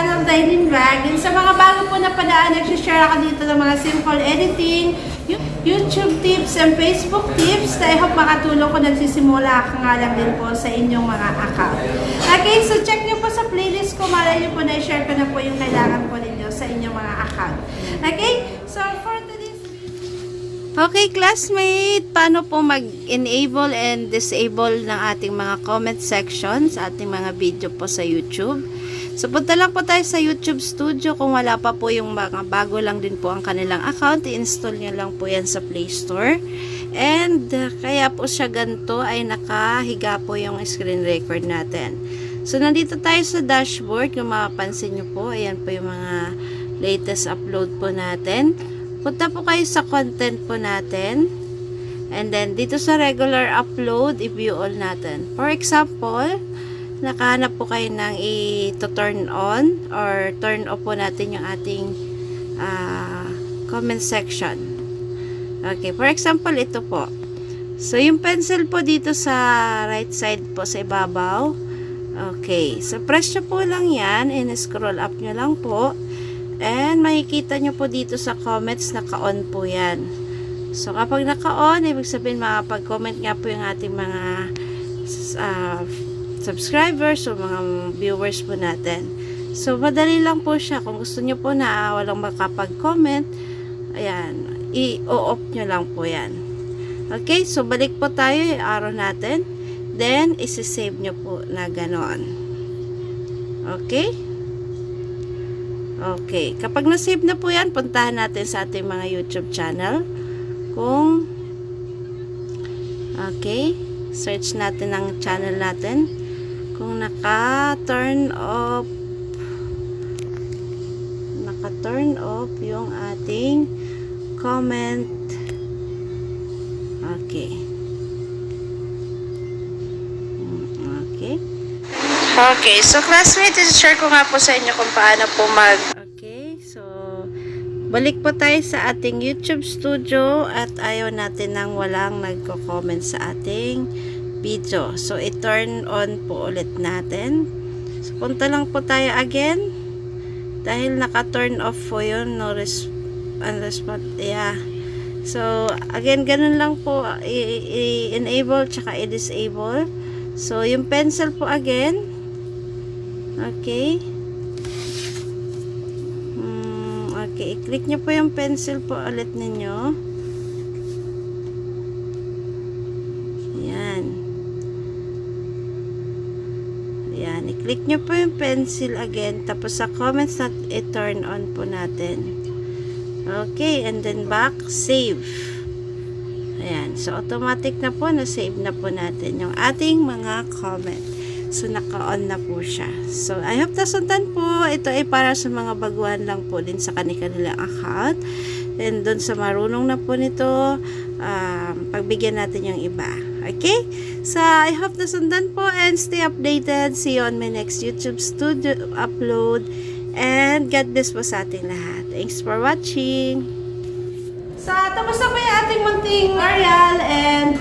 YouTube channel, Dailin Vlog. And sa mga bago po na padaan, nagsishare ako dito ng mga simple editing, YouTube tips, and Facebook tips na I hope makatulong kung nagsisimula ka nga lang din po sa inyong mga account. Okay, so check nyo po sa playlist ko. Malay nyo po na i-share ko na po yung kailangan po ninyo sa inyong mga account. Okay, so for today's Okay, classmate, paano po mag-enable and disable ng ating mga comment section sa ating mga video po sa YouTube? So, punta lang po tayo sa YouTube Studio. Kung wala pa po yung mga bago lang din po ang kanilang account, i-install nyo lang po yan sa Play Store. And, kaya po siya ganito ay nakahiga po yung screen record natin. So, nandito tayo sa dashboard. Kung mapapansin nyo po, ayan po yung mga latest upload po natin. Punta po kayo sa content po natin. And then, dito sa regular upload, i-view all natin. For example, nakahanap po kayo ng i-turn on or turn off po natin yung ating ah, comment section. Okay, for example, ito po. So, yung pencil po dito sa right side po sa ibabaw. Okay, so press nyo po lang yan and scroll up nyo lang po. And makikita nyo po dito sa comments, naka-on po yan. So, kapag naka-on, ibig sabihin makapag-comment nga po yung ating mga ah, subscribers o mga viewers po natin. So, madali lang po siya. Kung gusto nyo po na ah, walang makapag-comment, ayan, i-off nyo lang po yan. Okay, so balik po tayo yung araw natin. Then, isi-save nyo po na ganon. Okay? Okay. Kapag na-save na po yan, puntahan natin sa ating mga YouTube channel. Kung Okay. Search natin ang channel natin. Kung naka-turn off naka-turn off yung ating comment. Okay. Okay, so classmate, share ko nga po sa inyo kung paano po mag... Okay, so balik po tayo sa ating YouTube studio at ayaw natin nang walang nagko-comment sa ating video. So, i-turn on po ulit natin. So, punta lang po tayo again. Dahil naka-turn off po yun, no res unrespond, yeah. So, again, ganun lang po, i-enable tsaka i-disable. So, yung pencil po again, Okay. Hmm, okay. I-click nyo po yung pencil po ulit ninyo. Yan. Yan. I-click nyo po yung pencil again. Tapos sa comments na i-turn on po natin. Okay. And then back. Save. Ayan. So, automatic na po. Na-save na po natin yung ating mga comment. So, naka-on na po siya. So, I hope nasundan po. Ito ay para sa mga baguhan lang po din sa kanilang account. And doon sa marunong na po nito, um, pagbigyan natin yung iba. Okay? So, I hope nasundan po and stay updated. See you on my next YouTube studio upload. And God bless po sa ating lahat. Thanks for watching. So, tapos na po yung ating munting Arial and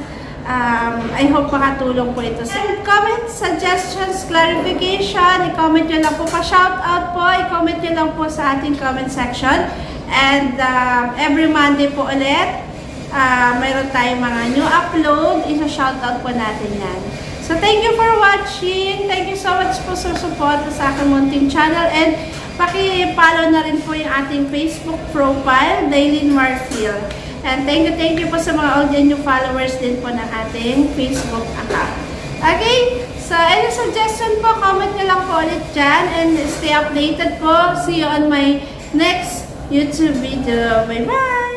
um, I hope makatulong po ito. sa comment, suggestions, clarification, i-comment nyo lang po pa shoutout po, i-comment nyo lang po sa ating comment section. And um, every Monday po ulit, uh, mayroon tayong mga new upload, isa-shoutout po natin yan. So, thank you for watching. Thank you so much po sa support sa aking munting channel. And paki-follow na rin po yung ating Facebook profile, Dailin Marfield. And thank you, thank you po sa mga old and new followers din po ng ating Facebook account. Okay? So, any suggestion po, comment nyo lang po ulit dyan. And stay updated po. See you on my next YouTube video. Bye-bye!